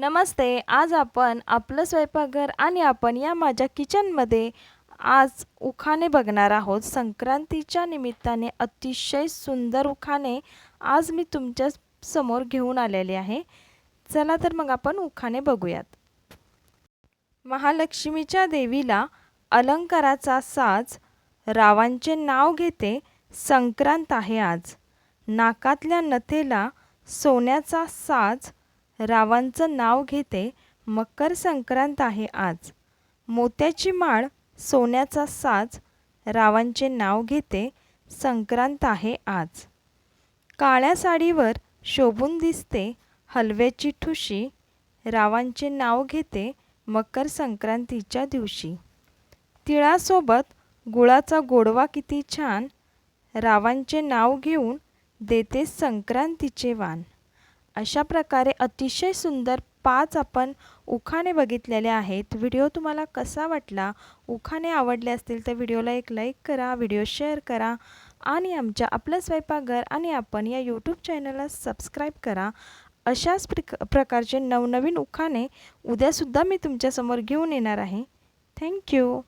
नमस्ते आज आपण आपलं स्वयंपाकघर आणि आपण या माझ्या किचनमध्ये आज उखाणे बघणार आहोत. संक्रांतीच्या निमित्ताने अतिशय सुंदर उखाणे आज मी तुमच्यासमोर घेऊन आलेले आहे. चला तर मग आपण उखाणे बघूयात. महालक्ष्मीच्या देवीला अलंकाराचा साज रावांचे नाव घेते संक्रांत आहे आज. नाकातल्या नथेला सोन्याचा साज रावांचं नाव घेते मकर संक्रांत आहे आज. मोत्याची माळ सोन्याचा साज रावांचे नाव घेते संक्रांत आहे आज. काळ्या साडीवर शोभून दिसते हलव्याची ठुशी रावांचे नाव घेते मकर संक्रांतीच्या दिवशी. तिळासोबत गुळाचा गोडवा किती छान रावांचे नाव घेऊन देते संक्रांतीचे वाण. अशा प्रकारे अतिशय सुंदर पाच आपण उखाणे बघितलेले आहेत. व्हिडिओ तुम्हाला कसा वाटला? उखाणे आवडले असतील तर व्हिडिओला एक लाईक करा व्हिडिओ शेअर करा आणि आमच्या आपलं स्वयंपाकघर आणि आपण या यूट्यूब चॅनलला सबस्क्राईब करा. अशाच प्रक प्रकारचे नवनवीन उखाणे उद्यासुद्धा मी तुमच्यासमोर घेऊन येणार आहे. थँक्यू